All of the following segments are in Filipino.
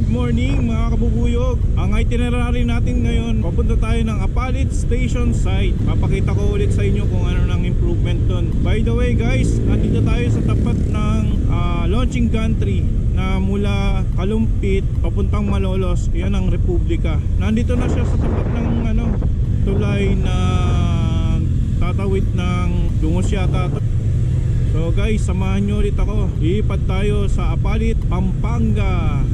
Good morning mga kabubuyog Ang itinerary natin ngayon Papunta tayo ng Apalit Station Site Papakita ko ulit sa inyo kung ano ng improvement dun By the way guys Nandito tayo sa tapat ng ah, launching gantry Na mula Kalumpit Papuntang Malolos Yan ang Republika Nandito na siya sa tapat ng ano Tulay na Tatawid ng Dungos yata. So guys, samahan nyo ulit ako. Iipad tayo sa Apalit, Pampanga.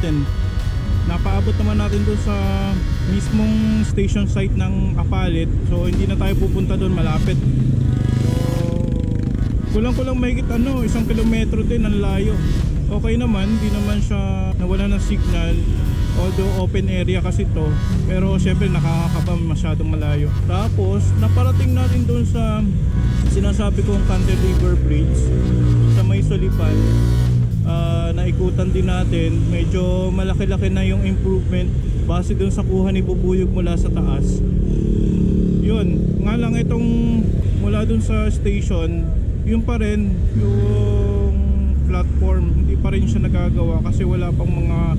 Natin. Napaabot naman natin doon sa mismong station site ng Apalit. So hindi na tayo pupunta doon malapit. So kulang-kulang mahigit ano, isang kilometro din ang layo. Okay naman, hindi naman siya nawala ng signal. Although open area kasi to Pero syempre nakakakaba masyadong malayo Tapos naparating natin doon sa Sinasabi kong Cantilever Bridge Sa may Solipan Ah, Naikutan din natin Medyo malaki-laki na yung improvement Base doon sa kuha ni Bubuyog mula sa taas. Yun Nga lang itong mula doon sa station Yun pa rin Yung platform Hindi pa rin siya nagagawa Kasi wala pang mga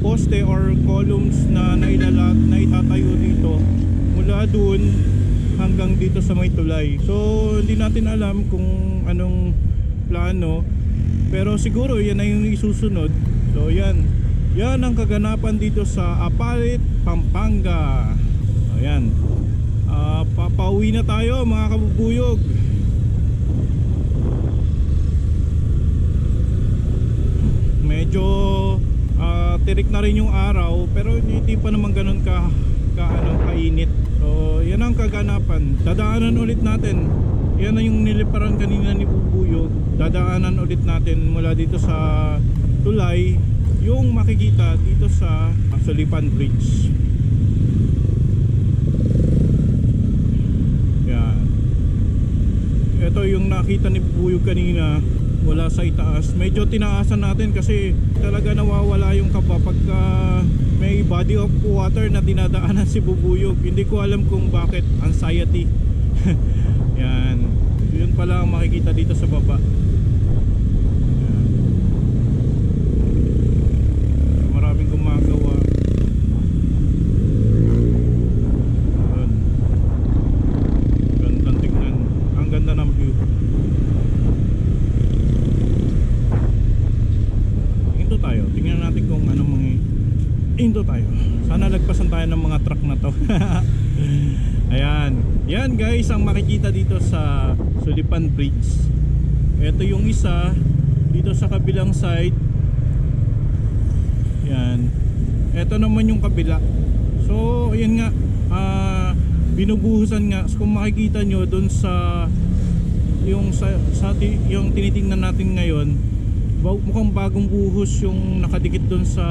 poste or columns na nailala, na itatayo dito mula dun hanggang dito sa may tulay. So hindi natin alam kung anong plano pero siguro yan na yung isusunod. So yan. Yan ang kaganapan dito sa Apalit, Pampanga. Ayan. Uh, papauwi na tayo mga kabubuyog. Medyo ah, tirik na rin yung araw pero hindi pa naman ganun ka, ka ano, kainit. So yan ang kaganapan. Dadaanan ulit natin yan na yung niliparan kanina ni Bubuyo dadaanan ulit natin mula dito sa tulay yung makikita dito sa Sulipan Bridge. Yan. Ito yung nakita ni Bubuyo kanina mula sa itaas. Medyo tinaasan natin kasi talaga nawawala yung kaba pagka may body of water na dinadaanan si Bubuyog hindi ko alam kung bakit. Anxiety yun pala ang makikita dito sa baba Yan. maraming gumagawa ang ganda ng view Hinto tayo. Tingnan natin kung ano mga Hinto tayo. Sana lagpasan tayo ng mga truck na to. Yan guys ang makikita dito sa Sulipan Bridge. Ito yung isa dito sa kabilang side. Yan. Ito naman yung kabila. So, ayan nga. ah binubuhusan nga. So, kung makikita nyo doon sa yung sa, sa yung tinitingnan natin ngayon mukhang bagong buhos yung nakadikit doon sa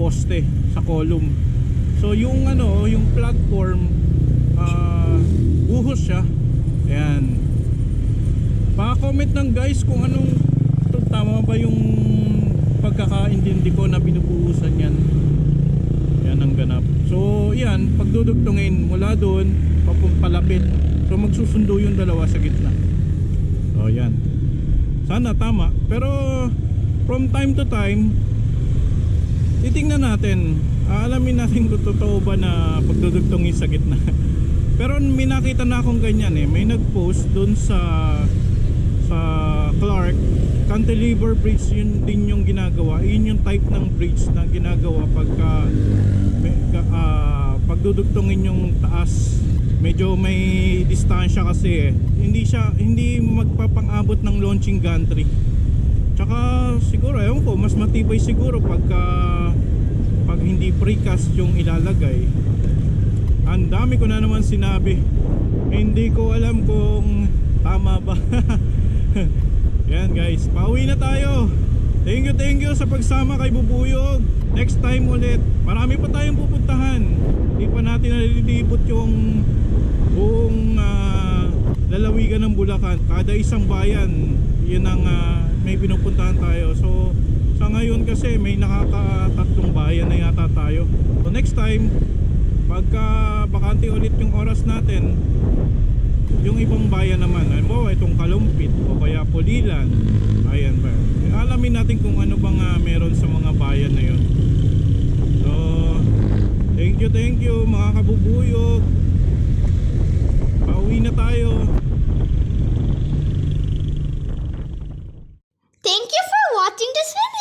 poste sa column so yung ano yung platform ah, buhos siya. Ayan. Pa-comment lang guys kung anong tama ba yung pagkakaintindi ko na binubuhusan yan. Yan ang ganap. So yan pagdudugtungin mula doon papumpalapit so magsusundo yung dalawa sa gitna. So yan sana tama. Pero from time to time titingnan natin. Aalamin natin kung totoo ba na pagdudugtungin sa gitna pero may nakita na akong ganyan eh. May nagpost dun sa sa Clark cantilever bridge yun din yung ginagawa. Yun yung type ng bridge na ginagawa pagka ka, ah, pagdudugtungin yung taas. Medyo may distansya kasi eh. Hindi siya hindi magpapangabot ng launching gantry. Tsaka siguro ewan ko mas matibay siguro pagka pag hindi precast yung ilalagay ang dami ko na naman sinabi. Hindi ko alam kung tama ba. Yan guys. Pauwi na tayo. Thank you thank you sa pagsama kay Bubuyog. Next time ulit. Marami pa tayong pupuntahan. Hindi pa natin nalilibot yung buong ah, lalawigan ng Bulacan. Kada isang bayan yun ang ah, may pinupuntahan tayo. So sa ngayon kasi may nakakatatlong bayan na yata tayo. So next time pagka bakante ulit yung oras natin yung ibang bayan naman halimbawa itong Kalumpit o kaya Pulilan ayan ba? Alamin natin kung ano bang ah, meron sa mga bayan na yun. So thank you thank you mga kabubuyog. Pauwi na tayo